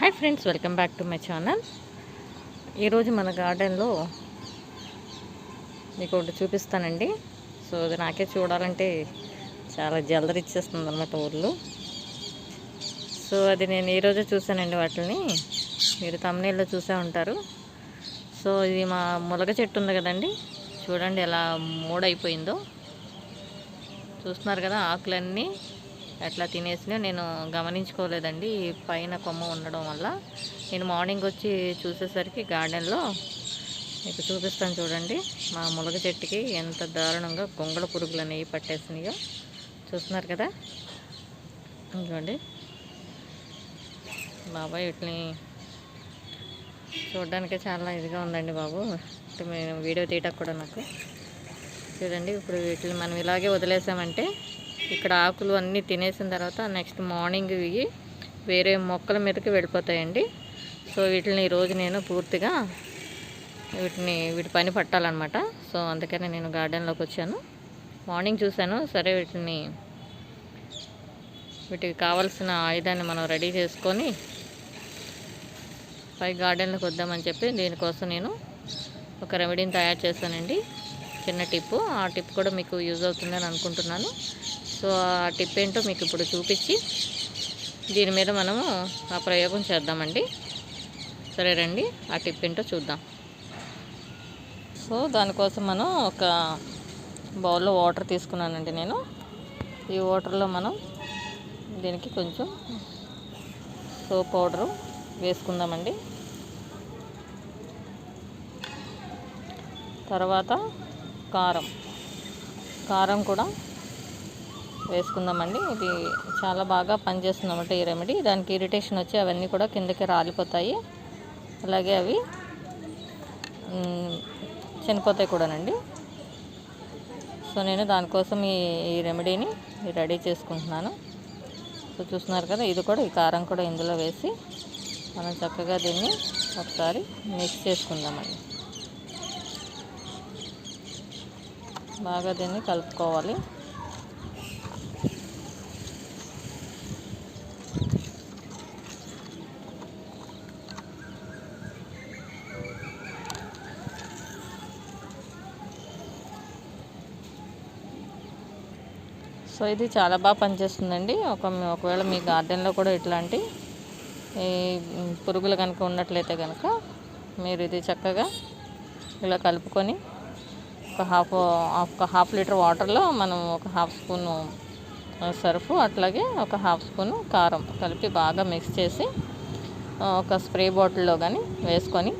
Hi friends welcome back to my channel. ఈరోజు మన గార్డెన్లో మీకు ఒకటి చూపిస్తానండి. సో అది నాకే చూడాలంటే చాలా జలదరిచ్చేస్తుంది అనమాట ఊళ్ళు సో అది నేను ఈరోజే చూసానండి వాటిని మీరు తమ్నేల్లో చూసే ఉంటారు. సో ఇది మా ములగ చెట్టు ఉంది కదండి. చూడండి ఎలా మూడైపోయిందో. చూస్తున్నారు కదా ఆకులన్నీ. ఎట్లా తినేసినాయో నేను గమనించుకోలేదండి పైన కొమ్మ ఉండడం వల్ల. నేను మార్నింగ్ వచ్చి చూసేసరికి గార్డెన్లో మీకు చూపిస్తాను చూడండి. మా ములగ చెట్టుకి ఎంత దారుణంగా గొంగళ పురుగులు అనేవి పట్టేసినాయో. చూస్తున్నారు కదా? చూడండి బాబాయ్ వీటిని చూడడానికి చాలా ఇదిగా ఉందండి బాబు. మేము వీడియో తీయటం కూడా నాకు. చూడండి ఇప్పుడు వీటిని మనం ఇలాగే వదిలేసామంటే ఇక్కడ ఆకులు అన్నీ తినేసిన తర్వాత నెక్స్ట్ మార్నింగ్ ఇవి వేరే మొక్కల మీదకి వెళ్ళిపోతాయండి. సో వీటిని ఈరోజు నేను పూర్తిగా వీటిని వీటి పని పట్టాలన్నమాట. సో అందుకని నేను గార్డెన్లోకి వచ్చాను. మార్నింగ్ చూశాను. సరే వీటిని వీటికి కావాల్సిన ఆయుధాన్ని మనం రెడీ చేసుకొని పై గార్డెన్లోకి వద్దామని చెప్పి దీనికోసం నేను ఒక రెమెడీని తయారు చేశానండి. చిన్న టిప్పు. ఆ టిప్ కూడా మీకు యూజ్ అవుతుందని అనుకుంటున్నాను. సో ఆ టిప్ ఏంటో మీకు ఇప్పుడు చూపించి దీని మీద మనము ఆ ప్రయోగం చేద్దామండి. సరే రండి ఆ టిప్ ఏంటో చూద్దాం. సో దానికోసం మనం ఒక బౌల్లో వాటర్ తీసుకున్నానండి నేను. ఈ వాటర్లో మనం దీనికి కొంచెం సోప్ పౌడరు వేసుకుందామండి. తర్వాత కారం కారం కూడా వేసుకుందామండి. ఇది చాలా బాగా పనిచేస్తుందన్నమాట ఈ రెమెడీ. దానికి ఇరిటేషన్ వచ్చి అవన్నీ కూడా కిందకి రాలిపోతాయి. అలాగే అవి చనిపోతాయి కూడానండి. సో నేను దానికోసం ఈ ఈ రెమెడీని రెడీ చేసుకుంటున్నాను. సో చూస్తున్నారు కదా ఇది కూడా ఈ కారం కూడా ఇందులో వేసి మనం చక్కగా దీన్ని ఒకసారి మిక్స్ చేసుకుందామండి. బాగా దీన్ని కలుపుకోవాలి. సో ఇది చాలా బాగా పనిచేస్తుందండి. ఒక ఒకవేళ మీ గార్డెన్లో కూడా ఇట్లాంటి ఈ పురుగులు కనుక ఉన్నట్లయితే కనుక మీరు ఇది చక్కగా ఇలా కలుపుకొని ఒక హాఫ్ ఒక హాఫ్ లీటర్ వాటర్లో మనం ఒక హాఫ్ స్పూను సర్ఫ్ అట్లాగే ఒక హాఫ్ స్పూను కారం కలిపి బాగా మిక్స్ చేసి ఒక స్ప్రే బాటిల్లో కానీ వేసుకొని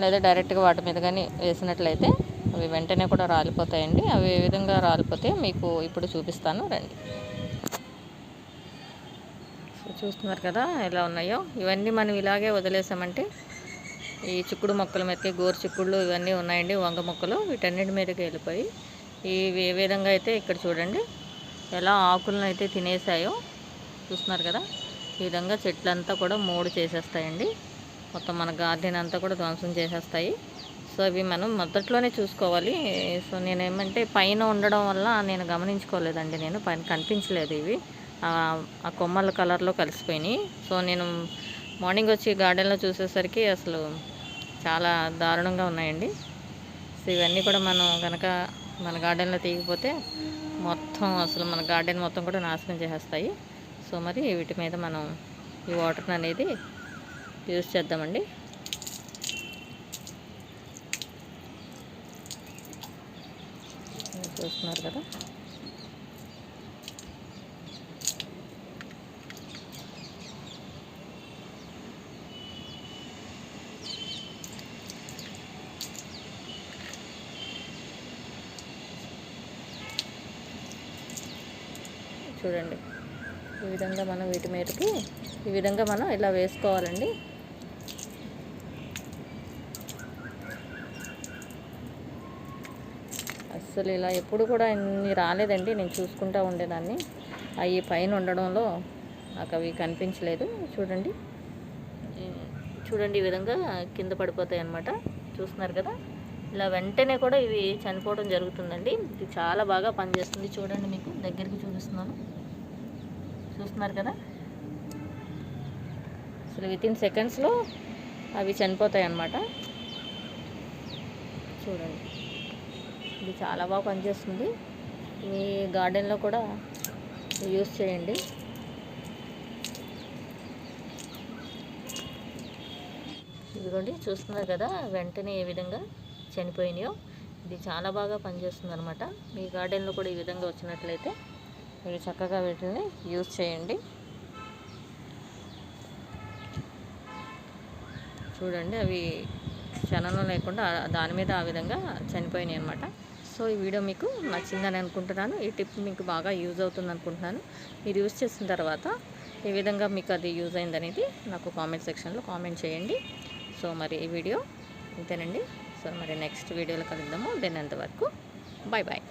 లేదా డైరెక్ట్గా వాటి మీద కానీ వేసినట్లయితే అవి వెంటనే కూడా రాలిపోతాయండి. అవి ఏ విధంగా రాలిపోతే మీకు ఇప్పుడు చూపిస్తాను. రండి. చూస్తున్నారు కదా ఎలా ఉన్నాయో. ఇవన్నీ మనం ఇలాగే వదిలేసామంటే ఈ చిక్కుడు మొక్కల మీదకి గోరు చిక్కుళ్ళు ఇవన్నీ ఉన్నాయండి వంగ మొక్కలు. వీటన్నిటి మీదకి వెళ్ళిపోయి ఇవి ఏ విధంగా అయితే ఇక్కడ చూడండి ఎలా ఆకులను అయితే తినేసాయో చూస్తున్నారు కదా. ఈ విధంగా చెట్లంతా కూడా మూడు చేసేస్తాయండి. మొత్తం మన గార్డెన్ అంతా కూడా ధ్వంసం చేసేస్తాయి. సో అవి మనం మొదట్లోనే చూసుకోవాలి. సో నేను ఏమంటే పైన ఉండడం వల్ల నేను గమనించుకోలేదండి నేను. పైన కనిపించలేదు ఇవి. ఆ ఆ కొమ్మల కలర్లో కలిసిపోయినాయి. సో నేను మార్నింగ్ వచ్చి గార్డెన్లో చూసేసరికి అసలు చాలా దారుణంగా ఉన్నాయండి. సో ఇవన్నీ కూడా మనం కనుక మన గార్డెన్లో తీయకపోతే మొత్తం అసలు మన గార్డెన్ మొత్తం కూడా నాశనం చేసేస్తాయి. సో మరి వీటి మీద మనం ఈ వాటర్ అనేది యూజ్ చేద్దామండి మీరు చూస్తున్నారు కదా. చూడండి. ఈ విధంగా మనం వీటి మీదకి ఈ విధంగా మనం ఇలా వేసుకోవాలండి. అస్సలు ఇలా ఎప్పుడు కూడా ఇన్ని రాలేదండి. నేను చూసుకుంటూ ఉండేదాన్ని. అవి పైన ఉండడంలో నాకు అవి కనిపించలేదు. చూడండి. చూడండి ఈ విధంగా కింద పడిపోతాయి అన్నమాట చూస్తున్నారు కదా? ఇలా వెంటనే కూడా ఇవి చనిపోవడం జరుగుతుందండి. ఇది చాలా బాగా పనిచేస్తుంది చూడండి మీకు. దగ్గరికి చూపిస్తున్నాను. చూస్తున్నారు కదా? అసలు వితిన్ సెకండ్స్లో అవి చనిపోతాయి అన్నమాట చూడండి. ఇది చాలా బాగా పనిచేస్తుంది. మీ గార్డెన్లో కూడా యూస్ చేయండి. ఇదిగోండి చూస్తున్నారు కదా వెంటనే ఏ విధంగా చనిపోయినాయో. ఇది చాలా బాగా పనిచేస్తుంది అనమాట మీ గార్డెన్లో కూడా ఈ విధంగా వచ్చినట్లయితే మీరు చక్కగా వీటిని యూజ్ చేయండి. చూడండి అవి క్షణంలో లేకుండా దాని మీద ఆ విధంగా చనిపోయినాయి అనమాట సో ఈ వీడియో మీకు నచ్చిందని అనుకుంటున్నాను. ఈ టిప్ మీకు బాగా యూజ్ అవుతుంది అనుకుంటున్నాను. మీరు యూజ్ చేసిన తర్వాత ఏ విధంగా మీకు అది యూజ్ అయిందనేది నాకు కామెంట్ సెక్షన్లో కామెంట్ చేయండి. సో మరి ఈ వీడియో ఇంతేనండి. సో మరి నెక్స్ట్ వీడియోలో కలుద్దాము. దెన్ అంతవరకు బాయ్ బాయ్